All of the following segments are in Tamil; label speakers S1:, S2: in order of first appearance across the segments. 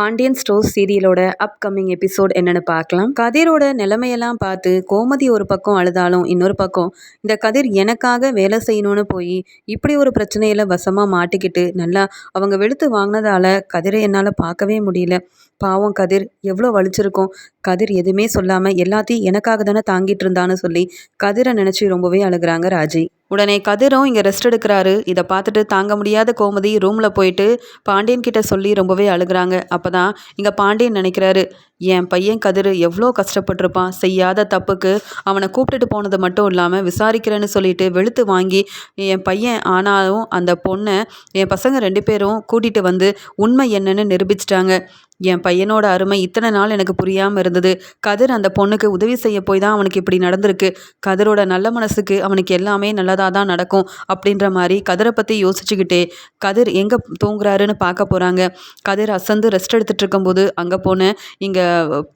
S1: பாண்டியன் ஸ்டோர் சீரியலோட அப்கமிங் எபிசோட் என்னன்னு பார்க்கலாம். கதிரோட நிலைமையெல்லாம் பார்த்து கோமதி ஒரு பக்கம் அழுதாலும் இன்னொரு பக்கம் இந்த கதிர் எனக்காக வேலை செய்யணும்னு போய் இப்படி ஒரு பிரச்சனையில வசமா மாட்டிக்கிட்டு நல்லா அவங்க வெளுத்து வாங்கினதால கதிரை என்னால் பார்க்கவே முடியல. பாவம் கதிர் எவ்வளோ வலிச்சிருக்கும். கதிர் எதுவுமே சொல்லாமல் எல்லாத்தையும் எனக்காக தானே தாங்கிட்டு இருந்தான்னு சொல்லி கதிரை நினச்சி ரொம்பவே அழுகுறாங்க ராஜி. உடனே கதிரும் இங்கே ரெஸ்ட் எடுக்கிறாரு. இதை பார்த்துட்டு தாங்க முடியாத கோமதி ரூமில் போயிட்டு பாண்டியன் கிட்ட சொல்லி ரொம்பவே அழுகுறாங்க. அப்போ தான் இங்கே பாண்டியன் நினைக்கிறாரு என் பையன் கதிர் எவ்வளோ கஷ்டப்பட்டிருப்பான் செய்யாத தப்புக்கு அவனை கூப்பிட்டுட்டு போனது மட்டும் இல்லாமல் விசாரிக்கிறேன்னு சொல்லிட்டு வெளுத்து வாங்கி என் பையன் ஆனாலும் அந்த பொண்ணை என் பசங்க ரெண்டு பேரும் கூட்டிகிட்டு வந்து உண்மை என்னன்னு நிரூபிச்சிட்டாங்க. என் பையனோட அருமை இத்தனை நாள் எனக்கு புரியாமல் இருந்தது. கதிர் அந்த பொண்ணுக்கு உதவி செய்ய போய் தான் அவனுக்கு இப்படி நடந்திருக்கு. கதிரோட நல்ல மனசுக்கு அவனுக்கு எல்லாமே நல்லதாக தான் நடக்கும் அப்படின்ற மாதிரி கதிரை பற்றி யோசிச்சுக்கிட்டே கதிர் எங்கே தூங்குறாருன்னு பார்க்க போகிறாங்க கதிர் அசந்து ரெஸ்ட் எடுத்துகிட்டு இருக்கும்போது அங்கே போன இங்கே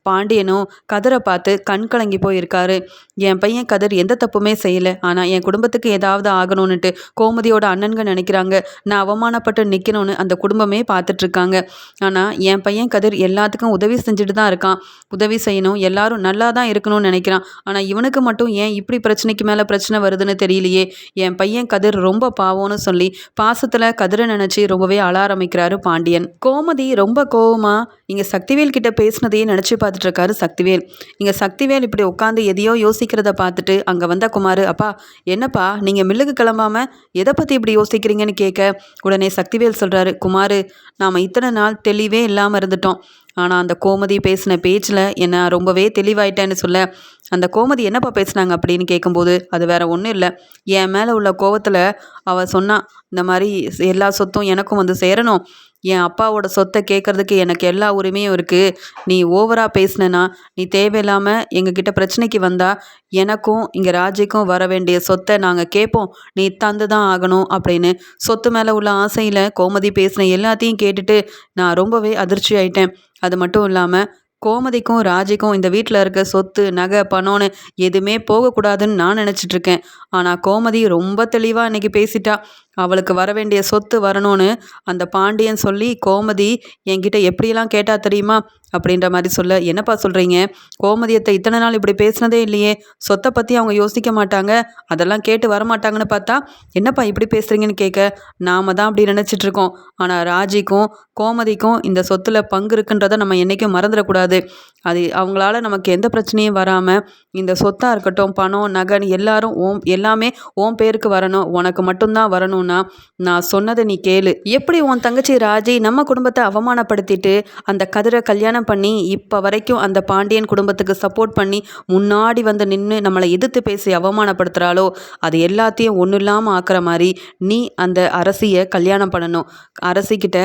S1: பாண்டியனும் கதிரை பார்த்து கண் கலங்கி போயிருக்காரு. என் பையன் கதிர் எந்த தப்புமே செய்யலை. ஆனால் என் குடும்பத்துக்கு ஏதாவது ஆகணும்னுட்டு கோமதியோட அண்ணன்கள் நினைக்கிறாங்க. நான் அவமானப்பட்டு நிற்கணும்னு அந்த குடும்பமே பார்த்துட்ருக்காங்க. ஆனால் என் பையன் கதிர் எல்லாத்துக்கும் உதவி செஞ்சுட்டு தான் இருக்கான். உதவி செய்யணும். எல்லாரும் நல்லா தான் இருக்கணும்னு நினைக்கிறான். ஆனால் இவனுக்கு மட்டும் ஏன் இப்படி பிரச்சனைக்கு மேலே பிரச்சனை வருதுன்னு தெரியலையே. என் பையன் கதிர் ரொம்ப பாவம்னு சொல்லி பாசத்தில் கதிரை நினச்சி ரொம்பவே அழ ஆரம்பிக்கிறாரு பாண்டியன். கோமதி ரொம்ப கோவமாக இங்கே சக்திவேல் கிட்ட பேசினதையே நினச்சி பார்த்துட்டு இருக்காரு சக்திவேல். இங்கே சக்திவேல் இப்படி உட்காந்து எதையோ யோசிக்கிறத பார்த்துட்டு அங்கே வந்த குமார் அப்பா என்னப்பா நீங்கள் மில்லுக்கு கிளம்பாம எதை பற்றி இப்படி யோசிக்கிறீங்கன்னு கேட்க? உடனே சக்திவேல் சொல்கிறாரு குமார் நாம் இத்தனை நாள் தெளிவே இல்லாமல் இருந்துட்டோம். ஆனால் அந்த கோமதி பேசின பேச்சில் என்ன ரொம்பவே தெளிவாயிட்டேன்னு சொல்ல அந்த கோமதி என்னப்பா பேசுனாங்க அப்படின்னு கேட்கும்போது அது வேற ஒன்றும் இல்லை. என் மேலே உள்ள கோவத்தில் அவள் சொன்னான் இந்த மாதிரி எல்லா சொத்தும் எனக்கும் வந்து சேரணும். என் அப்பாவோட சொத்தை கேட்குறதுக்கு எனக்கு எல்லா உரிமையும் இருக்குது நீ ஓவராக பேசினா நீ தேவையில்லாமல் எங்ககிட்ட பிரச்சனைக்கு வந்தால் எனக்கும் இங்கே ராஜிக்கும் வர வேண்டிய சொத்தை நாங்கள் கேட்போம் நீ தந்து தான் ஆகணும் அப்படின்னு சொத்து மேலே உள்ள ஆசையில் கோமதி பேசின எல்லாத்தையும் கேட்டுட்டு நான் ரொம்பவே அதிர்ச்சி ஆயிட்டேன் அது மட்டும் இல்லாமல் கோமதிக்கும் ராஜிக்கும் இந்த வீட்டில் இருக்க சொத்து நகை பணம்னு எதுவுமே போகக்கூடாதுன்னு நான் நினச்சிட்ருக்கேன் ஆனால் கோமதி ரொம்ப தெளிவாக இன்றைக்கி பேசிட்டா அவளுக்கு வர வேண்டிய சொத்து வரணும்னு அந்த பாண்டியன் சொல்லி கோமதி என்கிட்ட எப்படியெல்லாம் கேட்டா தெரியுமா? அப்படின்ற மாதிரி சொல்ல என்னப்பா சொல்கிறீங்க கோமதியத்தை இத்தனை நாள் இப்படி பேசினதே இல்லையே. சொத்தை பற்றி அவங்க யோசிக்க மாட்டாங்க. அதெல்லாம் கேட்டு வரமாட்டாங்கன்னு பார்த்தா என்னப்பா இப்படி பேசுகிறீங்கன்னு கேட்க? நாம தான் அப்படி நினச்சிட்ருக்கோம் ஆனால் ராஜிக்கும் கோமதிக்கும் இந்த சொத்தில் பங்கு இருக்குன்றதை நம்ம என்றைக்கும் மறந்துடக்கூடாது. அது அவங்களால நமக்கு எந்த பிரச்சனையும் வராமல் இந்த சொத்தாக இருக்கட்டும் பணம் நகன் எல்லாரும் ஓம் எல்லாமே ஓம் பேருக்கு வரணும். உனக்கு மட்டும்தான் வரணும்னா நான் சொன்னதை நீ கேளு. எப்படி உன் தங்கச்சி ராஜி நம்ம குடும்பத்தை அவமானப்படுத்திட்டு அந்த கதிரை கல்யாணம் கல்யாணம் பண்ணி இப்போ வரைக்கும் அந்த பாண்டியன் குடும்பத்துக்கு சப்போர்ட் பண்ணி முன்னாடி வந்து நின்று நம்மளை எதிர்த்து பேசி அவமானப்படுத்துகிறாளோ அது எல்லாத்தையும் ஒன்றும் இல்லாமல் ஆக்குற மாதிரி நீ அந்த அரசியை கல்யாணம் பண்ணணும். அரசிக்கிட்ட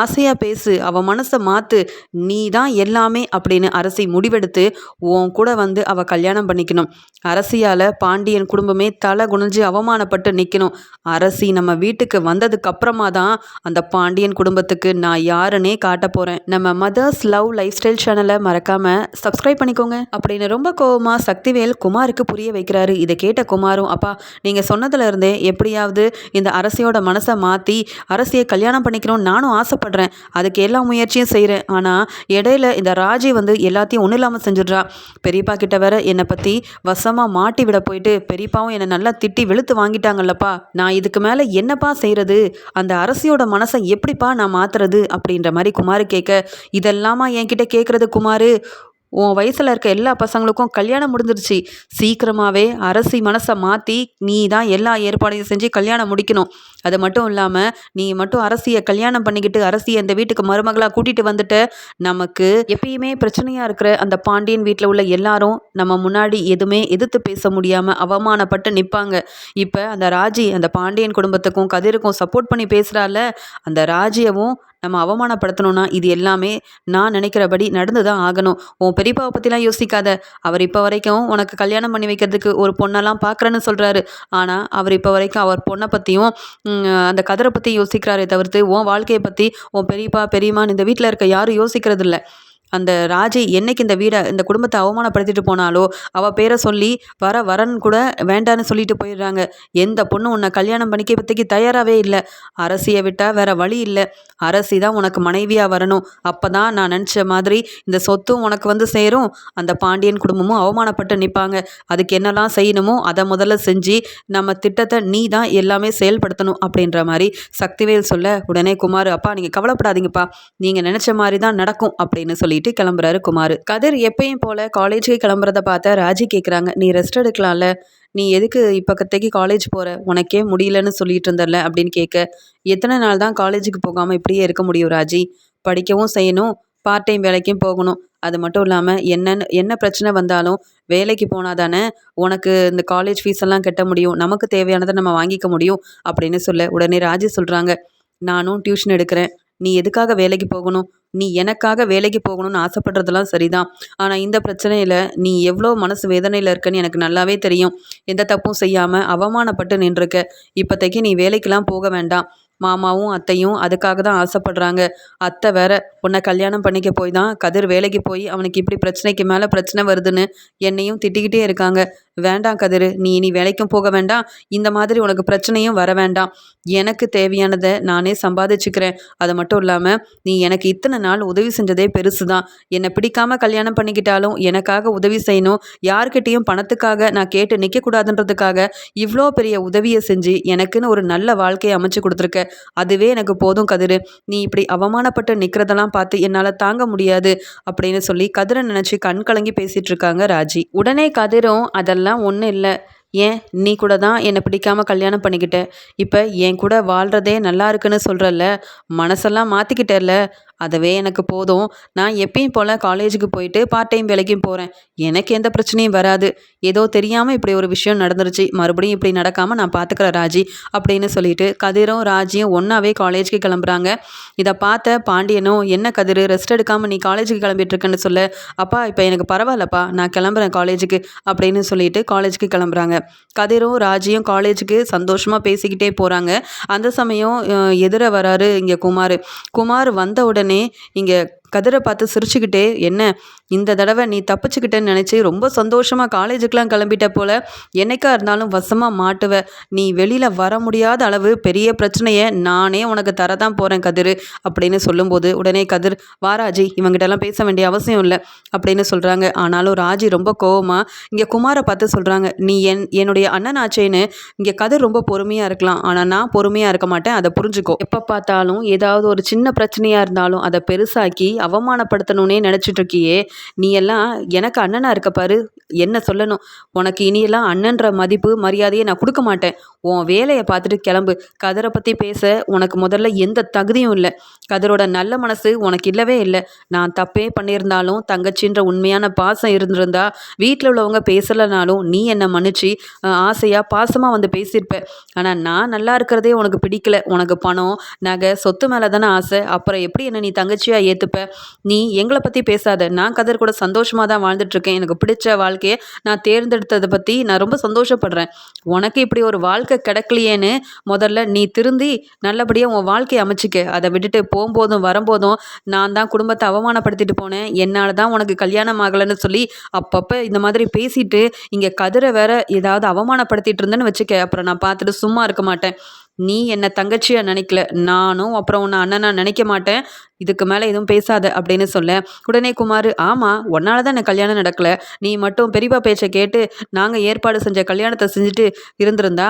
S1: ஆசையாக பேசு அவள் மனசை மாற்று நீ தான் எல்லாமே அப்படின்னு அரசி முடிவெடுத்து உன் கூட வந்து அவள் கல்யாணம் பண்ணிக்கணும். அரசியால் பாண்டியன் குடும்பமே தலை குனிஞ்சு அவமானப்பட்டு நிற்கணும் அரசி நம்ம வீட்டுக்கு வந்ததுக்கு அப்புறமா தான் அந்த பாண்டியன் குடும்பத்துக்கு நான் யாருன்னே காட்ட போகிறேன் நம்ம மதர்ஸ் லவ் லைஃப் ஸ்டைல் சேனலை மறக்காமல் சப்ஸ்கிரைப் பண்ணிக்கோங்க. அப்படின்னு ரொம்ப கோவமாக சக்திவேல் குமாருக்கு புரிய வைக்கிறாரு. இதை கேட்ட குமாரும் அப்பா நீங்கள் சொன்னதுலேருந்தே எப்படியாவது இந்த அரசியோட மனசை மாற்றி அரசியை கல்யாணம் பண்ணிக்கணும்னு நானும் ஆசைப்படுறேன். அதுக்கு எல்லா முயற்சியும் செய்கிறேன் ஆனால் இடையில இந்த ராஜி வந்து எல்லாத்தையும் ஒன்றும் இல்லாமல் செஞ்சிடுறா. பெரியப்பா கிட்ட வேற என்னை பற்றி வசமாக மாட்டி விட போயிட்டு பெரியப்பாவும் என்னை நல்லா திட்டி வெளுத்து வாங்கிட்டாங்கல்லப்பா. நான் இதுக்கு மேலே என்னப்பா செய்கிறது அந்த அரசியோட மனசை எப்படிப்பா நான் மாற்றுறது அப்படின்ற மாதிரி குமார் கேட்க இதெல்லாமா என் என்கிட்ட கேட்குறது குமார்? உன் வயசில் இருக்க எல்லா பசங்களுக்கும் கல்யாணம் முடிஞ்சிருச்சு. சீக்கிரமாகவே அரசி மனசை மாற்றி நீ தான் எல்லா ஏற்பாடையும் செஞ்சு கல்யாணம் முடிக்கணும். அது மட்டும் இல்லாமல் நீ மட்டும் அரசியை கல்யாணம் பண்ணிக்கிட்டு அரசியை அந்த வீட்டுக்கு மருமகளாக கூட்டிகிட்டு வந்துட்டு நமக்கு எப்பயுமே பிரச்சனையாக இருக்கிற அந்த பாண்டியன் வீட்டில் உள்ள எல்லாரும் நம்ம முன்னாடி எதுவுமே எதிர்த்து பேச முடியாமல் அவமானப்பட்டு நிற்பாங்க இப்போ அந்த ராஜி அந்த பாண்டியன் குடும்பத்துக்கும் கதிருக்கும் சப்போர்ட் பண்ணி பேசுகிறால அந்த ராஜியவும் நம்ம அவமானப்படுத்தணும்னா இது எல்லாமே நான் நினைக்கிறபடி நடந்து தான் ஆகணும். உன் பெரியப்பாவை பற்றிலாம் யோசிக்காத. அவர் இப்போ வரைக்கும் உனக்கு கல்யாணம் பண்ணி வைக்கிறதுக்கு ஒரு பொண்ணெல்லாம் பார்க்குறேன்னு சொல்கிறாரு ஆனால் அவர் இப்போ வரைக்கும் அவர் பொண்ணை பற்றியும் அந்த கதரை பற்றி யோசிக்கிறாரே தவிர்த்து உன் வாழ்க்கையை பற்றி உன் பெரியப்பா பெரியம்மான்னு இந்த வீட்டில் இருக்க யாரும் யோசிக்கிறது இல்லை அந்த ராஜி என்னைக்கு இந்த வீடை இந்த குடும்பத்தை அவமானப்படுத்திட்டு போனாலோ அவள் பேரை சொல்லி வர வரன் கூட வேண்டான்னு சொல்லிட்டு போயிடுறாங்க. எந்த பொண்ணு உன்னை கல்யாணம் பண்ணிக்க இப்போதைக்கு தயாராகவே இல்லை. அரசியை விட்டால் வேற வழி இல்லை. அரசி தான் உனக்கு மனைவியாக வரணும். அப்போ தான் நான் நினச்ச மாதிரி இந்த சொத்தும் உனக்கு வந்து சேரும். அந்த பாண்டியன் குடும்பமும் அவமானப்பட்டு நிற்பாங்க அதுக்கு என்னெல்லாம் செய்யணுமோ அதை முதல்ல செஞ்சு நம்ம திட்டத்தை நீ தான் எல்லாமே செயல்படுத்தணும் அப்படின்ற மாதிரி சக்திவேல் சொல்ல உடனே குமார் அப்பா நீங்கள் கவலைப்படாதீங்கப்பா. நீங்கள் நினச்ச மாதிரி தான் நடக்கும் அப்படின்னு சொல்லி சொல்லிட்டு கிளம்புறாரு குமார். கதிர் எப்பயும் போல் காலேஜுக்கு கிளம்புறத பார்த்த ராஜி கேட்குறாங்க நீ ரெஸ்ட் எடுக்கலாம்ல. நீ எதுக்கு இப்போக்கத்தைக்கு காலேஜ் போகிற உனக்கே முடியலன்னு சொல்லிட்டு இருந்தல அப்படின்னு கேட்க எத்தனை நாள் தான் காலேஜுக்கு போகாமல் இப்படியே இருக்க முடியும் ராஜி? படிக்கவும் செய்யணும் பார்ட் டைம் வேலைக்கும் போகணும். அது மட்டும் இல்லாமல் என்னன்னு என்ன பிரச்சனை வந்தாலும் வேலைக்கு போனால் தானே உனக்கு இந்த காலேஜ் ஃபீஸ் எல்லாம் கட்ட முடியும். நமக்கு தேவையானதை நம்ம வாங்கிக்க முடியும் அப்படின்னு சொல்ல உடனே ராஜி சொல்கிறாங்க நானும் டியூஷன் எடுக்கிறேன். நீ எதுக்காக வேலைக்கு போகணும்? நீ எனக்காக வேலைக்கு போகணும்னு ஆசைப்படுறதெல்லாம் சரிதான். ஆனால் இந்த பிரச்சனையில் நீ எவ்வளோ மனசு வேதனையில் இருக்கன்னு எனக்கு நல்லாவே தெரியும். எந்த தப்பும் செய்யாமல் அவமானப்பட்டு நின்றுருக்க. இப்போதைக்கு நீ வேலைக்கெலாம் போக வேண்டாம். மாமாவும் அத்தையும் அதுக்காக தான் ஆசைப்படுறாங்க. அத்தை வேற உன்னை கல்யாணம் பண்ணிக்க போய் தான் கதிர் வேலைக்கு போய் அவனுக்கு இப்படி பிரச்சனைக்கு மேலே பிரச்சனை வருதுன்னு என்னையும் திட்டிக்கிட்டே இருக்காங்க. வேண்டாம் கதிர் நீ இனி வேலைக்கும் போக வேண்டாம். இந்த மாதிரி உனக்கு பிரச்சனையும் வர வேண்டாம். எனக்கு தேவையானதை நானே சம்பாதிச்சுக்கிறேன். அது மட்டும் இல்லாமல் நீ எனக்கு இத்தனை நாள் உதவி செஞ்சதே பெருசு தான் என்னை பிடிக்காம கல்யாணம் பண்ணிக்கிட்டாலும் எனக்காக உதவி செய்யணும். யார்கிட்டேயும் பணத்துக்காக நான் கேட்டு நிற்கக்கூடாதுன்றதுக்காக இவ்வளோ பெரிய உதவியை செஞ்சு எனக்குன்னு ஒரு நல்ல வாழ்க்கையை அமைச்சு கொடுத்துருக்க. அதுவே எனக்கு போதும் கதிர். நீ இப்படி அவமானப்பட்டு நிற்கிறதெல்லாம் பார்த்து என்னால் தாங்க முடியாது. அப்படின்னு சொல்லி கதிரை நினச்சி கண் கலங்கி பேசிகிட்டு இருக்காங்க ராஜி. உடனே கதிரும் அதெல்லாம் ஒன்றும் இல்லை. ஏன்? நீ கூட தான் என்னை பிடிக்காம கல்யாணம் பண்ணிக்கிட்ட. இப்போ என் கூட வாழ்கிறதே நல்லா இருக்குன்னு சொல்கிறல்ல மனசெல்லாம் மாற்றிக்கிட்டேல்ல அதுவே எனக்கு போதும். நான் எப்பயும் போல் காலேஜுக்கு போயிட்டு பார்ட் டைம் வேலைக்கும் போகிறேன் எனக்கு எந்த பிரச்சனையும் வராது. ஏதோ தெரியாமல் இப்படி ஒரு விஷயம் நடந்துருச்சு. மறுபடியும் இப்படி நடக்காமல் நான் பார்த்துக்கிறேன் ராஜி அப்படின்னு சொல்லிட்டு கதிரும் ராஜியும் ஒன்றாவே காலேஜுக்கு கிளம்புறாங்க. இதை பார்த்த பாண்டியனும் என்ன கதிர் ரெஸ்ட் எடுக்காமல் நீ காலேஜுக்கு கிளம்பிட்டு இருக்கேன்னு சொல்ல. அப்பா இப்போ எனக்கு பரவாயில்லப்பா. நான் கிளம்புறேன் காலேஜுக்கு அப்படின்னு சொல்லிட்டு காலேஜுக்கு கிளம்புறாங்க. கதிரும் ராஜியும் காலேஜுக்கு சந்தோஷமாக பேசிக்கிட்டே போகிறாங்க அந்த சமயம் எதிர வராரு இங்கே குமார். குமார் வந்த உடனே இங்கே கதிரை பார்த்து சிரிச்சுக்கிட்டே என்ன இந்த தடவை நீ தப்பிச்சுக்கிட்டேன்னு நினச்சி ரொம்ப சந்தோஷமாக காலேஜுக்கெலாம் கிளம்பிட்ட போல் என்னைக்கா இருந்தாலும் வசமாக மாட்டுவ. நீ வெளியில் வர முடியாத அளவு பெரிய பிரச்சனையை நானே உனக்கு தரதான் போகிறேன் கதிர் அப்படின்னு சொல்லும்போது உடனே கதிர் வாராஜி இவங்கிட்டலாம் பேச வேண்டிய அவசியம் இல்லை அப்படின்னு சொல்கிறாங்க ஆனாலும் ராஜி ரொம்ப கோவமாக இங்கே குமாரை பார்த்து சொல்கிறாங்க நீ என் என்னுடைய அண்ணன் ஆச்சேன்னு இங்கே கதிர் ரொம்ப பொறுமையாக இருக்கலாம். ஆனால் நான் பொறுமையாக இருக்க மாட்டேன் அதை புரிஞ்சுக்கோ. எப்போ பார்த்தாலும் ஏதாவது ஒரு சின்ன பிரச்சனையாக இருந்தாலும் அதை பெருசாக்கி அவமானப்படுத்தணுன்னே நினச்சிட்டு இருக்கியே நீ எல்லாம் எனக்கு அண்ணனாக இருக்க பாரு. என்ன சொல்லணும்? உனக்கு இனியெல்லாம் அண்ணன்ற மதிப்பு மரியாதையை நான் கொடுக்க மாட்டேன். உன் வேலையை பார்த்துட்டு கிளம்பு. கதிரை பற்றி பேச. உனக்கு முதல்ல எந்த தகுதியும் இல்லை. கதிரோட நல்ல மனசு உனக்கு இல்லவே இல்லை. நான் தப்பே பண்ணியிருந்தாலும் தங்கச்சின்ற உண்மையான பாசம் இருந்திருந்தா வீட்டில் உள்ளவங்க பேசலைனாலும் நீ என்னை மன்னிச்சு ஆசையாக பாசமாக வந்து பேசியிருப்ப. ஆனால் நான் நல்லா இருக்கிறதே உனக்கு பிடிக்கல. உனக்கு பணம் நகை சொத்து மேலே தானே ஆசை. அப்புறம் எப்படி என்னை நீ தங்கச்சியாக ஏற்றுப்ப நீ எங்களை பற்றி பேசாத. நான் கதிர் கூட சந்தோஷமாக தான் வாழ்ந்துட்டுருக்கேன். எனக்கு பிடிச்ச வாழ்க்கையை நான் தேர்ந்தெடுத்ததை பற்றி நான் ரொம்ப சந்தோஷப்படுறேன். உனக்கு இப்படி ஒரு வாழ்க்கை கிடக்கலையேன்னு முதல்ல நீ திருந்தி நல்லபடியாக உன் வாழ்க்கையை அமைச்சிக்க. அதை விட்டுட்டு போகும்போதும் வரும்போதும் நான் தான் குடும்பத்தை அவமானப்படுத்திட்டு போனேன். என்னால் தான் உனக்கு கல்யாணம் ஆகலைன்னு சொல்லி அப்பப்போ இந்த மாதிரி பேசிட்டு இங்கே கதிரை வேற ஏதாவது அவமானப்படுத்திட்டு இருந்தேன்னு வச்சுக்க. அப்புறம் நான் பார்த்துட்டு சும்மா இருக்க மாட்டேன். நீ என்னை தங்கச்சியாக நினைக்கல. நானும் அப்புறம் உன்னை அண்ணனா நினைக்க மாட்டேன். இதுக்கு மேலே எதுவும் பேசாத அப்படின்னு சொல்ல. உடனே குமார் ஆமாம் உன்னால தான் எனக்கு கல்யாணம் நடக்கலை. நீ மட்டும் பெரியப்பா பேச்சை கேட்டு நாங்கள் ஏற்பாடு செஞ்ச கல்யாணத்தை செஞ்சுட்டு இருந்திருந்தா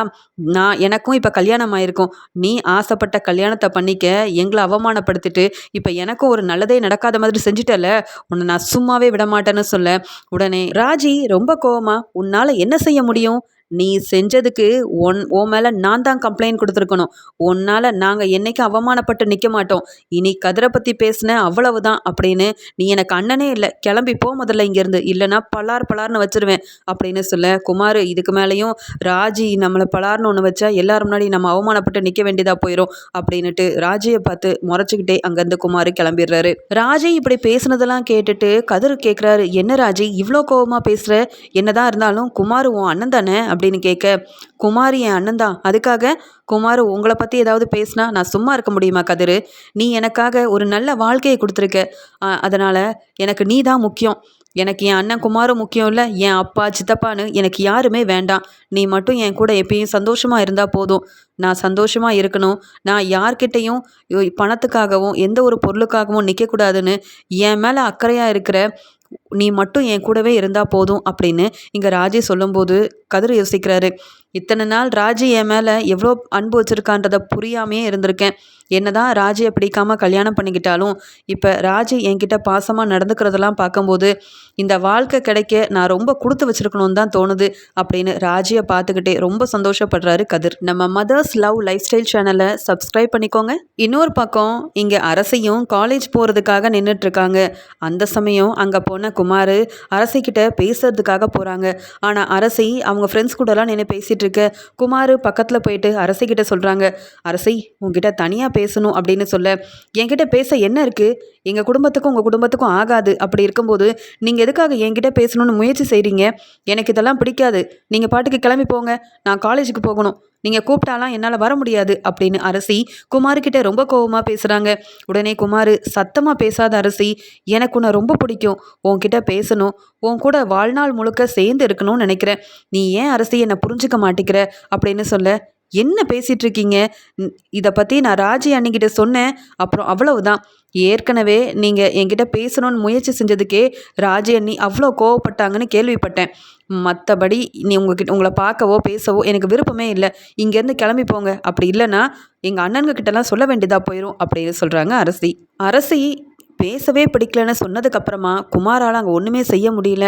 S1: நான் எனக்கும் இப்போ கல்யாணம் ஆயிருக்கும். நீ ஆசைப்பட்ட கல்யாணத்தை பண்ணிக்க எங்களை அவமானப்படுத்திட்டு இப்போ எனக்கும் ஒரு நல்லதே நடக்காத மாதிரி செஞ்சுட்டல. உன்னை நான் சும்மாவே விட மாட்டேன்னு சொல்ல. உடனே ராஜி ரொம்ப கோவமா? உன்னால் என்ன செய்ய முடியும்? நீ செஞ்சதுக்கு ஒன் உன் மேலே நான் தான் கம்ப்ளைண்ட் கொடுத்துருக்கணும். உன்னால் நாங்கள் என்றைக்கும் அவமானப்பட்டு நிற்க மாட்டோம். இனி கதிரை பற்றி பேசின அவ்வளவு தான் அப்படின்னு நீ எனக்கு அண்ணனே இல்லை கிளம்பி போ முதல்ல இங்கேருந்து. இல்லைனா பலார் பலார்னு வச்சிருவேன் அப்படின்னு சொல்ல குமார் இதுக்கு மேலேயும் ராஜி நம்மளை பலார்னு ஒன்று வச்சா எல்லாரும் முன்னாடி நம்ம அவமானப்பட்டு நிற்க வேண்டியதாக போயிடும் அப்படின்னுட்டு ராஜியை பார்த்து முறைச்சிக்கிட்டே அங்கேருந்து குமார் கிளம்பிடுறாரு. ராஜி இப்படி பேசுனதெல்லாம் கேட்டுட்டு கதிர் கேட்குறாரு என்ன ராஜி இவ்வளோ கோபமாக பேசுகிற என்னதான் இருந்தாலும் குமார் உன் அண்ணன் தானே? அப்படின்னு கேட்க குமார் என் அண்ணன் தான். அதுக்காக குமார் உங்களை பற்றி ஏதாவது பேசினா நான் சும்மா இருக்க முடியுமா கதிரு? நீ எனக்காக ஒரு நல்ல வாழ்க்கையை கொடுத்துருக்க. அதனால் எனக்கு நீ தான் முக்கியம். எனக்கு என் அண்ணன் குமாரும் முக்கியம் இல்லை. என் அப்பா சித்தப்பான்னு எனக்கு யாருமே வேண்டாம். நீ மட்டும் என் கூட எப்பயும் சந்தோஷமாக இருந்தால் போதும். நான் சந்தோஷமாக இருக்கணும். நான் யார்கிட்டையும் பணத்துக்காகவும் எந்த ஒரு பொருளுக்காகவும் நிற்கக்கூடாதுன்னு என் மேலே அக்கறையாக இருக்கிற நீ மட்டும் என் கூடவே இருந்தால் போதும் அப்படின்னு இங்கே ராஜே சொல்லும்போது கதிர் யோசிக்கிறாரு. இத்தனை நாள் ராஜி என் மேலே எவ்வளோ அன்பு வச்சுருக்கான்றதை புரியாமையே இருந்திருக்கேன். என்னதான் ராஜியை பிடிக்காம கல்யாணம் பண்ணிக்கிட்டாலும் இப்போ ராஜி என்கிட்ட பாசமாக நடந்துக்கிறதெல்லாம் பார்க்கும்போது இந்த வாழ்க்கை கிடைக்க நான் ரொம்ப கொடுத்து வச்சுருக்கணும்னு தான் தோணுது அப்படின்னு ராஜியை பார்த்துக்கிட்டே ரொம்ப சந்தோஷப்படுறாரு கதிர். நம்ம மதர்ஸ் லவ் லைஃப் ஸ்டைல் சேனலை சப்ஸ்கிரைப் பண்ணிக்கோங்க. இன்னொரு பக்கம் இங்கே அரசையும் காலேஜ் போகிறதுக்காக நின்றுட்டுருக்காங்க அந்த சமயம் அங்கே போன குமார் அரசிக்கிட்ட பேசுறதுக்காக போகிறாங்க ஆனால் அரசி அவங்க ஃப்ரெண்ட்ஸ் கூடலாம் நின்று பேசிகிட்டு இருக்க. குமார் பக்கத்தில் போயிட்டு அரசிக்கிட்ட சொல்கிறாங்க அரசி உங்ககிட்ட தனியாக பேசணும் அப்படின்னு சொல்ல. என்கிட்ட பேச என்ன இருக்குது எங்கள் குடும்பத்துக்கும் உங்கள் குடும்பத்துக்கும் ஆகாது. அப்படி இருக்கும்போது நீங்கள் எதுக்காக என்கிட்ட பேசணும்னு முயற்சி செய்கிறீங்க எனக்கு இதெல்லாம் பிடிக்காது. நீங்கள் பாட்டுக்கு கிளம்பி போங்க. நான் காலேஜுக்கு போகணும். நீங்கள் கூப்பிட்டாலாம் என்னால் வர முடியாது அப்படின்னு அரசி குமார்கிட்ட ரொம்ப கோபமாக பேசுகிறாங்க உடனே குமார் சத்தமாக பேசாத அரசி எனக்கு உன்னை ரொம்ப பிடிக்கும். உன்கிட்ட பேசணும். உன் கூட வாழ்நாள் முழுக்க சேர்ந்து இருக்கணும்னு நினைக்கிறேன். நீ ஏன் அரசி என்னை புரிஞ்சுக்க மாட்டேங்கிற? அப்படின்னு சொல்ல என்ன பேசிகிட்ருக்கீங்க இதை பற்றி நான் ராஜி அன்னிக்கிட்ட சொன்னேன். அப்புறம் அவ்வளவுதான். ஏற்கனவே நீங்கள் என்கிட்ட பேசணும்னு முயற்சி செஞ்சதுக்கே ராஜி அண்ணி அவ்வளோ கோவப்பட்டாங்கன்னு கேள்விப்பட்டேன். மற்றபடி நீ உங்ககிட்ட உங்களை பார்க்கவோ பேசவோ எனக்கு விருப்பமே இல்லை. இங்கேருந்து கிளம்பி போங்க. அப்படி இல்லைன்னா எங்கள் அண்ணன்கிட்டலாம் சொல்ல வேண்டியதாக போயிடும் அப்படின்னு சொல்கிறாங்க அரசி. அரசி பேசவே பிடிக்கலன்னு சொன்னதுக்கப்புறமா குமாரால் அங்கே ஒன்றுமே செய்ய முடியல.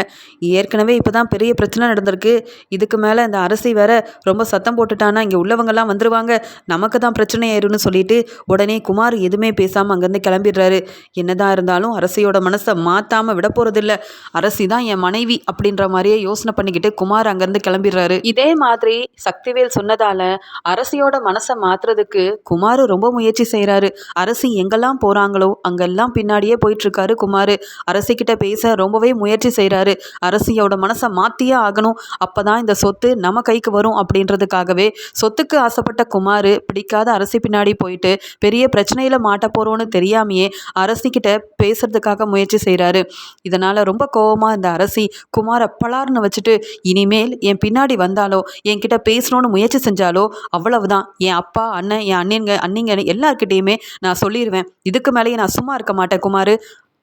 S1: ஏற்கனவே இப்போ தான் பெரிய பிரச்சனை நடந்திருக்கு. இதுக்கு மேலே இந்த அரசி வேற ரொம்ப சத்தம் போட்டுட்டானா இங்கே உள்ளவங்கெல்லாம் வந்துடுவாங்க நமக்கு தான் பிரச்சனை ஆயிரும்னு சொல்லிட்டு உடனே குமார் எதுவுமே பேசாமல் அங்கேருந்து கிளம்பிடுறாரு. என்னதான் இருந்தாலும் அரசியோட மனசை மாற்றாமல் விட போகிறதில்ல அரசி தான் என் மனைவி அப்படின்ற மாதிரியே யோசனை பண்ணிக்கிட்டு குமார் அங்கேருந்து கிளம்பிடுறாரு. இதே மாதிரி சக்திவேல் சொன்னதால் அரசியோட மனசை மாற்றுறதுக்கு குமார் ரொம்ப முயற்சி செய்கிறாரு அரசி எங்கெல்லாம் போகிறாங்களோ அங்கெல்லாம் பின்னாடி பின்னாடியே போயிட்டுருக்காரு குமார். அரசிக்கிட்ட பேச ரொம்பவே முயற்சி செய்கிறாரு அரசியோட மனசை மாற்றியே ஆகணும். அப்போ தான் இந்த சொத்து நம்ம கைக்கு வரும் அப்படின்றதுக்காகவே சொத்துக்கு ஆசைப்பட்ட குமார் பிடிக்காத அரசி பின்னாடி போயிட்டு பெரிய பிரச்சனையில் மாட்ட போகிறோன்னு தெரியாமையே அரசிக்கிட்ட பேசுறதுக்காக முயற்சி செய்கிறாரு இதனால் ரொம்ப கோபமாக இந்த அரசி குமாரை பலார்னு வச்சுட்டு இனிமேல் என் பின்னாடி வந்தாலோ என்கிட்ட பேசணும்னு முயற்சி செஞ்சாலோ அவ்வளவுதான். என் அப்பா அண்ணன் என் அண்ணங்க அண்ணிங்க எல்லாருக்கிட்டேயுமே நான் சொல்லிடுவேன் இதுக்கு மேலேயே நான் சும்மா இருக்க மாட்டேன் குமார்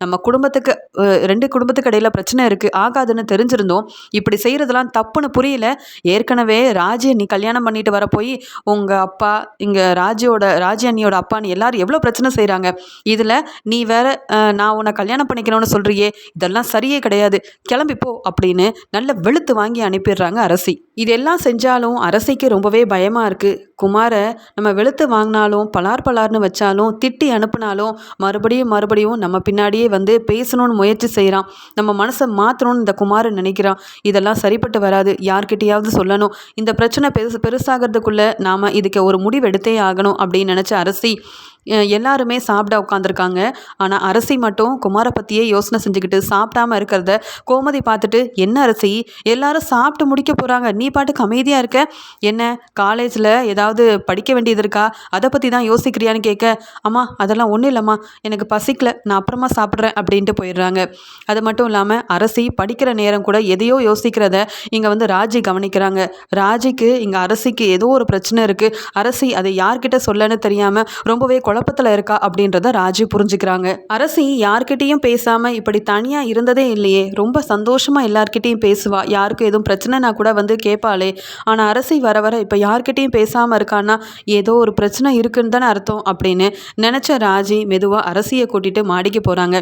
S1: நம்ம குடும்பத்துக்கு ரெண்டு குடும்பத்துக்கு இடையில் பிரச்சனை இருக்குது ஆகாதுன்னு தெரிஞ்சிருந்தோம். இப்படி செய்கிறதெல்லாம் தப்புன்னு புரியல. ஏற்கனவே ராஜி நீ கல்யாணம் பண்ணிட்டு வர போய் உங்கள் அப்பா இங்கே ராஜியோட ராஜி அண்ணியோட அப்பான்னு எல்லாரும் எவ்வளோ பிரச்சனை செய்கிறாங்க இதில் நீ வேற நான் உன்னை கல்யாணம் பண்ணிக்கணும்னு சொல்கிறியே இதெல்லாம் சரியே கிடையாது. கிளம்பிப்போ அப்படின்னு நல்ல வெளுத்து வாங்கி அனுப்பிடுறாங்க அரசி. இதெல்லாம் செஞ்சாலும் அரசிக்கு ரொம்பவே பயமாக இருக்குது குமாரை நம்ம வெளுத்து வாங்கினாலும் பலார் பலார்னு வச்சாலும் திட்டி அனுப்புனாலும் மறுபடியும் மறுபடியும் நம்ம பின்னாடியே வந்து பேசணும்னு முயற்சி செய்கிறான் நம்ம மனசை மாற்றணும்னு இந்த குமாரன் நினைக்கிறான். இதெல்லாம் சரிப்பட்டு வராது. யார்கிட்டையாவது சொல்லணும். இந்த பிரச்சனை பெருசு பெருசாகிறதுக்குள்ளே நாம் இதுக்கு ஒரு முடிவு எடுத்தே ஆகணும் அப்படின்னு நினச்ச அரசி எல்லாருமே சாப்பிட உட்காந்துருக்காங்க ஆனால் அரசி மட்டும் குமாரை பற்றியே யோசனை செஞ்சுக்கிட்டு சாப்பிடாம இருக்கிறத கோமதி பார்த்துட்டு என்ன அரசி? எல்லாரும் சாப்பிட்டு முடிக்க போகிறாங்க நீ பாட்டுக்கு அமைதியாக இருக்க. என்ன காலேஜில் ஏதாவது படிக்க வேண்டியது இருக்கா? அதை பற்றி தான் யோசிக்கிறியான்னு கேட்க அம்மா அதெல்லாம் ஒன்றும் இல்லைம்மா. எனக்கு பசிக்கல. நான் அப்புறமா சாப்பிட்றேன். அப்படின்ட்டு போயிடுறாங்க. அது மட்டும் இல்லாமல் அரசி படிக்கிற நேரம் கூட எதையோ யோசிக்கிறத இங்கே வந்து ராஜி கவனிக்கிறாங்க. ராஜிக்கு இங்கே அரசிக்கு ஏதோ ஒரு பிரச்சனை இருக்குது அரசி அதை யார்கிட்ட சொல்லன்னு தெரியாமல் ரொம்பவே குழப்பத்தில் இருக்கா அப்படின்றத ராஜி புரிஞ்சுக்கிறாங்க. அரசி யார்கிட்டையும் பேசாமல் இப்படி தனியாக இருந்ததே இல்லையே. ரொம்ப சந்தோஷமாக எல்லார்கிட்டையும் பேசுவா. யாருக்கும் எதுவும் பிரச்சனைனா கூட வந்து கேட்பாளே ஆனால் அரசி வர வர இப்போ யார்கிட்டையும் பேசாமல் இருக்கான்னா ஏதோ ஒரு பிரச்சனை இருக்குன்னு தானே அர்த்தம் அப்படின்னு நினச்ச ராஜி மெதுவாக அரசியை கூட்டிகிட்டு மாடிக்கு போகிறாங்க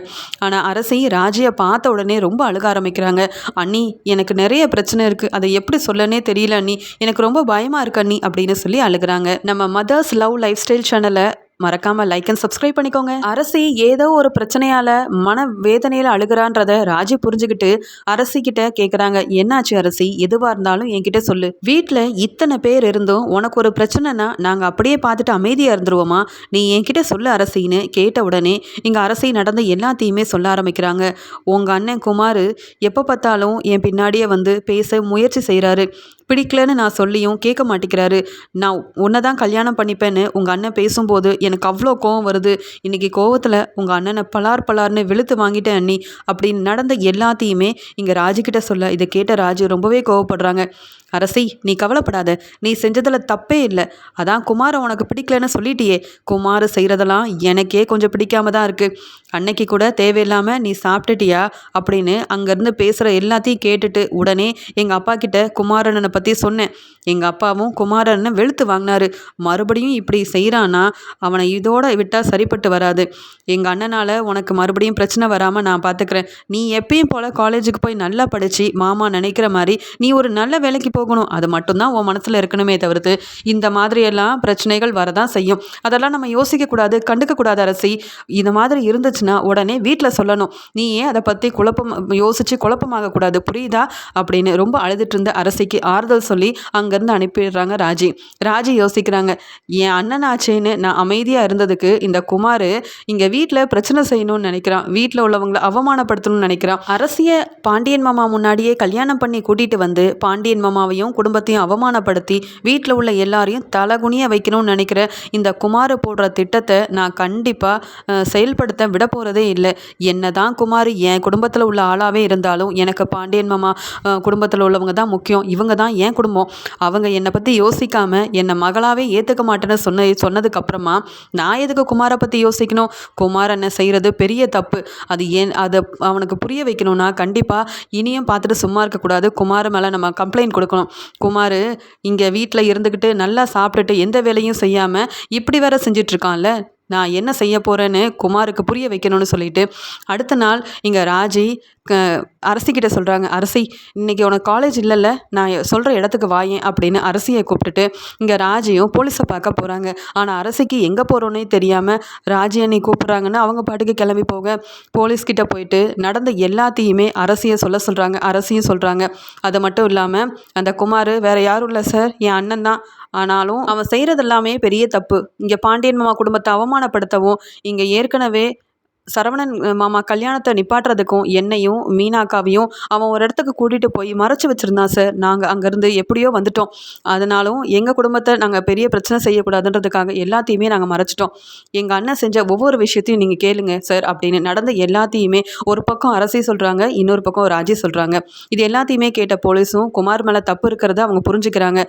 S1: ஆனால் அரசி ராஜியை பார்த்த உடனே ரொம்ப அழுக ஆரம்பிக்கிறாங்க. அண்ணி எனக்கு நிறைய பிரச்சனை இருக்குது அதை எப்படி சொல்லனே தெரியல அண்ணி. எனக்கு ரொம்ப பயமாக இருக்கு அண்ணி அப்படின்னு சொல்லி அழுகிறாங்க. நம்ம மதர்ஸ் லவ் லைஃப் ஸ்டைல் சேனலை மறக்காமல் லைக் அண்ட் சப்ஸ்கிரைப் பண்ணிக்கோங்க. அரசி ஏதோ ஒரு பிரச்சனையால் மன வேதனையில் அழுகிறான்றத ராஜி புரிஞ்சுக்கிட்டு அரசி கிட்ட கேட்குறாங்க என்னாச்சு அரசி? எதுவாக இருந்தாலும் என்கிட்ட சொல்லு. வீட்டில் இத்தனை பேர் இருந்தும் உனக்கு ஒரு பிரச்சனைனா நாங்கள் அப்படியே பார்த்துட்டு அமைதியாக இருந்துருவோமா? நீ என்கிட்ட சொல்லு அரசின்னு கேட்ட உடனே இங்கே அரசி நடந்த எல்லாத்தையுமே சொல்ல ஆரம்பிக்கிறாங்க. உங்கள் அண்ணன் குமார் எப்போ பார்த்தாலும் என் பின்னாடியே வந்து பேச முயற்சி செய்கிறாரு பிடிக்கலன்னு நான் சொல்லியும் கேட்க மாட்டேங்கிறாரு. நான் உன்னை தான் கல்யாணம் பண்ணிப்பேன்னு உங்கள் அண்ணன் பேசும்போது எனக்கு அவ்வளோ கோவம் வருது. இன்றைக்கி கோவத்தில் உங்கள் அண்ணனை பலார் பலார்னு வெளுத்து வாங்கிட்டேன் அண்ணி. அப்படின்னு நடந்த எல்லாத்தையுமே இங்கே ராஜுக்கிட்ட சொல்ல இதை கேட்ட ராஜு ரொம்பவே கோவப்படுறாங்க. அரசி நீ கவலைப்படாத. நீ செஞ்சதில் தப்பே இல்லை. அதான் குமாரை உனக்கு பிடிக்கலன்னு சொல்லிட்டியே. குமார் செய்கிறதெல்லாம் எனக்கே கொஞ்சம் பிடிக்காம தான் இருக்குது அன்னைக்கு கூட தேவையில்லாமல் நீ சாப்பிட்டுட்டியா? அப்படின்னு அங்கேருந்து பேசுகிற எல்லாத்தையும் கேட்டுட்டு உடனே எங்கள் அப்பா கிட்ட குமாரனை பற்றி சொன்னேன். எங்கள் அப்பாவும் குமாரன்னு வெளுத்து வாங்கினாரு. மறுபடியும் இப்படி செய்கிறான்னா அவனை இதோட விட்டால் சரிப்பட்டு வராது. எங்கள் அண்ணனால் உனக்கு மறுபடியும் பிரச்சனை வராமல் நான் பார்த்துக்கிறேன் நீ எப்பயும் போல் காலேஜுக்கு போய் நல்லா படித்து மாமா நினைக்கிற மாதிரி நீ ஒரு நல்ல வேலைக்கு போகணும். அது மட்டும்தான் உன் மனசில் இருக்கணுமே தவிர்த்து இந்த மாதிரியெல்லாம் பிரச்சனைகள் வரதான் செய்யும். அதெல்லாம் நம்ம யோசிக்கக்கூடாது கண்டுக்கக்கூடாது அரசி. இந்த மாதிரி இருந்துச்சுன்னா உடனே வீட்டில் சொல்லணும். நீ ஏன் அதை பற்றி குழப்பம் யோசித்து குழப்பமாகக்கூடாது. புரியுதா? அப்படின்னு ரொம்ப அழுதுட்டு இருந்த அரசிக்கு ஆறுதல் சொல்லி அங்கே அங்கேருந்து அனுப்பிடுறாங்க ராஜி. ராஜி யோசிக்கிறாங்க என் அண்ணனாச்சேன்னு நான் அமைதியாக இருந்ததுக்கு இந்த குமார் இங்கே வீட்டில் பிரச்சனை செய்யணும்னு நினைக்கிறான். வீட்டில் உள்ளவங்களை அவமானப்படுத்தணும்னு நினைக்கிறான். அரசிய பாண்டியன் மாமா முன்னாடியே கல்யாணம் பண்ணி கூட்டிகிட்டு வந்து பாண்டியன் மாமாவையும் குடும்பத்தையும் அவமானப்படுத்தி வீட்டில் உள்ள எல்லாரையும் தலகுனிய வைக்கணும்னு நினைக்கிற இந்த குமார் போடுற திட்டத்தை நான் கண்டிப்பாக செயல்படுத்த விட போகிறதே இல்லை. என்ன தான் குமார் என் குடும்பத்தில் உள்ள ஆளாகவே இருந்தாலும் எனக்கு பாண்டியன் மாமா குடும்பத்தில் உள்ளவங்க தான் முக்கியம். இவங்க தான் என் குடும்பம். அவங்க என்னை பற்றி யோசிக்காமல் என்னை மகளாகவே ஏற்றுக்க மாட்டேன்னு சொன்ன சொன்னதுக்கப்புறமா நான் எதுக்கு குமாரை பற்றி யோசிக்கணும்? குமார் என்ன செய்கிறது பெரிய தப்பு. அது ஏன் அதை அவனுக்கு புரிய வைக்கணும்னா கண்டிப்பாக இனியும் பார்த்துட்டு சும்மா இருக்கக்கூடாது குமார் மேலே நம்ம கம்ப்ளைண்ட் கொடுக்கணும். குமார் இங்கே வீட்டில் இருந்துக்கிட்டு நல்லா சாப்பிட்டுட்டு எந்த வேலையும் செய்யாமல் இப்படி வேற செஞ்சிட்ருக்கான்ல. நான் என்ன செய்ய போகிறேன்னு குமாருக்கு புரிய வைக்கணும்னு சொல்லிட்டு அடுத்த நாள் இங்கே ராஜி அரசிக்கிட்ட சொல்கிறாங்க அரசி இன்றைக்கி உனக்கு காலேஜ் இல்லைல்ல நான் சொல்கிற இடத்துக்கு வாயேன் அப்படின்னு அரசியை கூப்பிட்டுட்டு இங்கே ராஜையும் போலீஸை பார்க்க போகிறாங்க ஆனால் அரசிக்கு எங்கே போகிறோன்னே தெரியாமல் ராஜி அண்ணி கூப்பிட்றாங்கன்னு அவங்க பாட்டுக்கு கிளம்பி போக போலீஸ்கிட்ட போயிட்டு நடந்த எல்லாத்தையுமே அரசியை சொல்ல சொல்கிறாங்க அரசியும் சொல்கிறாங்க அது மட்டும் இல்லாமல் அந்த குமார் வேறு யாரும் இல்லை சார் என் அண்ணன் தான். ஆனாலும் அவன் செய்கிறது எல்லாமே பெரிய தப்பு. இங்கே பாண்டியன் மாமா குடும்பத்தை அவமானப்படுத்தவும் இங்கே ஏற்கனவே சரவணன் மாமா கல்யாணத்தை நிப்பாட்டுறதுக்கும் என்னையும் மீனாக்காவையும் அவன் ஒரு இடத்துக்கு கூட்டிகிட்டு போய் மறைச்சி வச்சுருந்தான் சார். நாங்கள் அங்கேருந்து எப்படியோ வந்துட்டோம். அதனாலும் எங்கள் குடும்பத்தை நாங்கள் பெரிய பிரச்சனை செய்யக்கூடாதுன்றதுக்காக எல்லாத்தையுமே நாங்கள் மறைச்சிட்டோம். எங்கள் அண்ணன் செஞ்ச ஒவ்வொரு விஷயத்தையும் நீங்கள் கேளுங்க சார் அப்படின்னு நடந்த எல்லாத்தையுமே ஒரு பக்கம் அரசே சொல்கிறாங்க இன்னொரு பக்கம் ராஜி சொல்கிறாங்க இது எல்லாத்தையுமே கேட்ட போலீஸும் குமார் மேலே தப்பு இருக்கிறத அவங்க புரிஞ்சுக்கிறாங்க.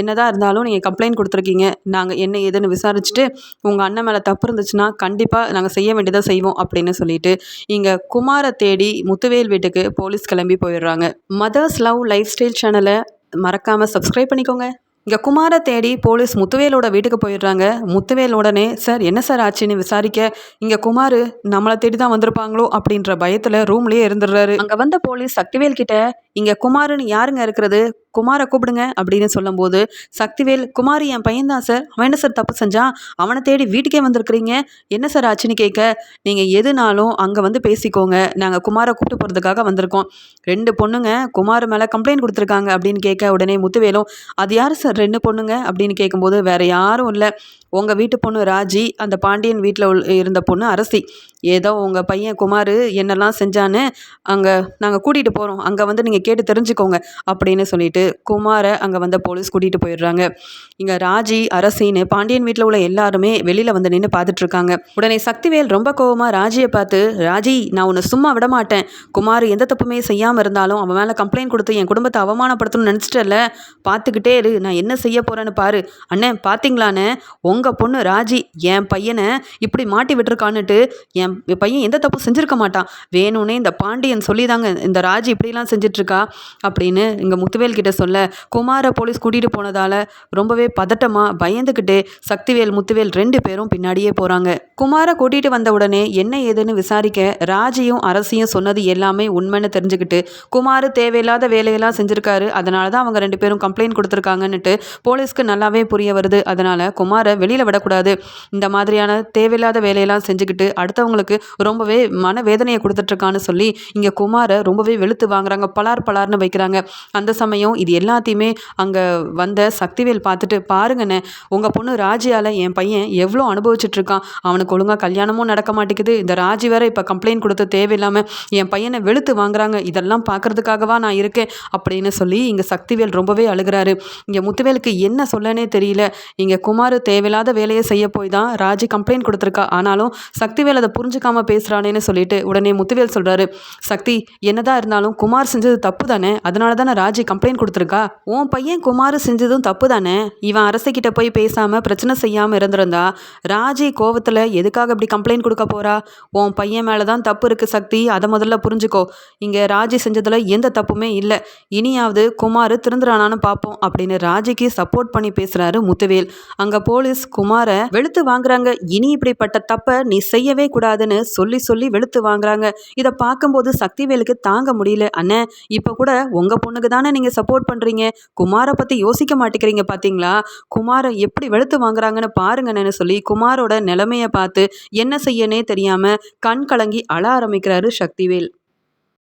S1: என்னதான் இருந்தாலும் நீங்கள் கம்ப்ளைண்ட் கொடுத்துருக்கீங்க. நாங்கள் என்ன ஏதுன்னு விசாரிச்சுட்டு உங்கள் அண்ணன் மேலே தப்பு இருந்துச்சுன்னா கண்டிப்பாக நாங்கள் செய்ய வேண்டியதாக செய்வோம். அப்படின்னு சொல்லிட்டு இங்கே குமாரை தேடி முத்துவேல் வீட்டுக்கு போலீஸ் கிளம்பி போயிடுறாங்க. மதர்ஸ் லவ் லைஃப் ஸ்டைல் சேனலை மறக்காமல் சப்ஸ்கிரைப் பண்ணிக்கோங்க. இங்கே குமாரை தேடி போலீஸ் முத்துவேலோட வீட்டுக்கு போயிடுறாங்க. முத்துவேல் உடனே சார் என்ன சார் ஆச்சுன்னு விசாரிக்க? இங்கே குமார் நம்மளை தேடி தான் வந்திருப்பாங்களோ? அப்படின்ற பயத்தில் ரூம்லேயே இருந்துடுறாரு. அங்கே வந்த போலீஸ் சக்திவேல் கிட்ட இங்கே குமாருன்னு யாருங்க இருக்கிறது? குமாரை கூப்பிடுங்க அப்படின்னு சொல்லும்போது சக்திவேல் குமார் என் பையன்தான் சார். அவன் என்ன சார் தப்பு செஞ்சான் அவனை தேடி வீட்டுக்கே வந்திருக்கிறீங்க? என்ன சார் ஆச்சுன்னு கேட்க நீங்கள் எதுனாலும் அங்கே வந்து பேசிக்கோங்க. நாங்கள் குமாரை கூப்பிட்டு போகிறதுக்காக வந்திருக்கோம். ரெண்டு பொண்ணுங்க குமார் மேலே கம்ப்ளைண்ட் கொடுத்துருக்காங்க அப்படின்னு கேட்க உடனே முத்துவேலும் அது யார் சார்? ரெண்டு பொண்ணுங்க? அப்படின்னு கேட்கும்போது வேறு யாரும் இல்லை. உங்கள் வீட்டு பொண்ணு ராஜி அந்த பாண்டியன் வீட்டில் உள் இருந்த பொண்ணு அரசி. ஏதோ உங்கள் பையன் குமார் என்னெல்லாம் செஞ்சான்னு அங்கே நாங்கள் கூட்டிகிட்டு போகிறோம் அங்கே வந்து நீங்கள் கேட்டு தெரிஞ்சுக்கோங்க அப்படின்னு சொல்லிட்டு குமாரை அங்கே வந்த போலீஸ் கூட்டிகிட்டு போயிடுறாங்க. இங்கே ராஜி அரசின்னு பாண்டியன் வீட்டில் உள்ள எல்லாருமே வெளியில் வந்து நின்று பார்த்துட்ருக்காங்க உடனே சக்திவேல் ரொம்ப கோவமாக ராஜியை பார்த்து ராஜி நான் உன்னை சும்மா விட மாட்டேன் குமார் எந்த தப்புமே செய்யாமல் இருந்தாலும் அவன் மேலே கம்ப்ளைண்ட் கொடுத்து என் குடும்பத்தை அவமானப்படுத்தணும்னு நினச்சிட்டல பார்த்துக்கிட்டே இரு. நான் என்ன செய்ய போகிறேன்னு பாரு. அண்ணன் பார்த்தீங்களான்னு உங்கள் பொண்ணு ராஜி என் பையனை இப்படி மாட்டி விட்டுருக்கான்னுட்டு என் பையன் எந்த தப்பும் செஞ்சுருக்க மாட்டான். வேணும்னே இந்த பாண்டியன் சொல்லி தாங்க இந்த ராஜி இப்படிலாம் செஞ்சிட்ருக்கா அப்படின்னு இங்கே முத்துவேல் கிட்ட சொல்ல குமார போலீஸ் கூட்டிகிட்டு போனதால் ரொம்பவே பதட்டமாக பயந்துக்கிட்டே சக்திவேல் முத்துவேல் ரெண்டு பேரும் பின்னாடியே போகிறாங்க குமாரை கூட்டிகிட்டு வந்த உடனே என்ன ஏதுன்னு விசாரிக்க ராஜியும் அரசியும் சொன்னது எல்லாமே உண்மைன்னு தெரிஞ்சுக்கிட்டு குமார் தேவையில்லாத வேலையெல்லாம் செஞ்சுருக்காரு அதனால தான் அவங்க ரெண்டு பேரும் கம்ப்ளைண்ட் கொடுத்துருக்காங்கன்னுட்டு போலீஸ்க்கு நல்லாவே புரிய வருது. அதனால் குமாரை வெளியில் விடக்கூடாது. இந்த மாதிரியான தேவையில்லாத வேலையெல்லாம் செஞ்சுக்கிட்டு அடுத்தவங்களுக்கு அவங்களுக்கு ரொம்பவே மனவேதனையை கொடுத்துட்ருக்கான்னு சொல்லி இங்கே குமாரை ரொம்பவே வெளுத்து வாங்குறாங்க பலார் பலார்னு வைக்கிறாங்க. அந்த சமயம் இது எல்லாத்தையுமே அங்கே வந்த சக்திவேல் பார்த்துட்டு பாருங்கண்ணே உங்கள் பொண்ணு ராஜியால் என் பையன் எவ்வளோ அனுபவிச்சுட்ருக்கான். அவனுக்கு ஒழுங்காக கல்யாணமும் நடக்க மாட்டேங்குது. இந்த ராஜி வேற இப்போ கம்ப்ளைண்ட் கொடுத்து தேவையில்லாமல் என் பையனை வெளுத்து வாங்குறாங்க. இதெல்லாம் பார்க்கறதுக்காகவா நான் இருக்கேன் அப்படின்னு சொல்லி இங்கே சக்திவேல் ரொம்பவே அழுகிறாரு. இங்கே முத்துவேலுக்கு என்ன சொல்லனே தெரியல. இங்கே குமார் தேவையில்லாத வேலையை செய்ய போய் தான் ராஜி கம்ப்ளைண்ட் கொடுத்துருக்கா. ஆனாலும் சக்திவேல் அதை புரிஞ்சுக்காம பேசுகிறானேன்னு சொல்லிட்டு உடனே முத்துவேல் சொல்கிறாரு சக்தி என்னதான் இருந்தாலும் குமார் செஞ்சது தப்பு தானே? அதனால தானே ராஜி கம்ப்ளைண்ட் கொடுத்துருக்கா? உன் பையன் குமார் செஞ்சதும் தப்பு தானே? இவன் அரசுக்கிட்ட போய் பேசாமல் பிரச்சனை செய்யாமல் இருந்திருந்தா ராஜி கோவத்தில் எதுக்காக இப்படி கம்ப்ளைண்ட் கொடுக்க போறா? உன் பையன் மேலே தான் தப்பு இருக்குது சக்தி அதை முதல்ல புரிஞ்சுக்கோ. இங்கே ராஜி செஞ்சதில் எந்த தப்புமே இல்லை. இனியாவது குமார் திருந்துறானான்னு பார்ப்போம் அப்படின்னு ராஜிக்கு சப்போர்ட் பண்ணி பேசுகிறாரு முத்துவேல். அங்கே போலீஸ் குமாரை வெளுத்து வாங்குறாங்க. இனி இப்படிப்பட்ட தப்பை நீ செய்யவே கூடாது. கூடாதுன்னு சொல்லி சொல்லி வெளுத்து வாங்குறாங்க. இதை பார்க்கும்போது சக்திவேலுக்கு தாங்க முடியல. அண்ணே இப்போ கூட உங்கள் பொண்ணுக்கு தானே நீங்கள் சப்போர்ட் பண்ணுறீங்க குமாரை பற்றி யோசிக்க மாட்டேங்கிறீங்க பார்த்தீங்களா குமாரை எப்படி வெளுத்து வாங்குறாங்கன்னு பாருங்கன்னு சொல்லி குமாரோட நிலைமையை பார்த்து என்ன செய்யனே தெரியாமல் கண் கலங்கி அழ ஆரம்பிக்கிறாரு சக்திவேல்.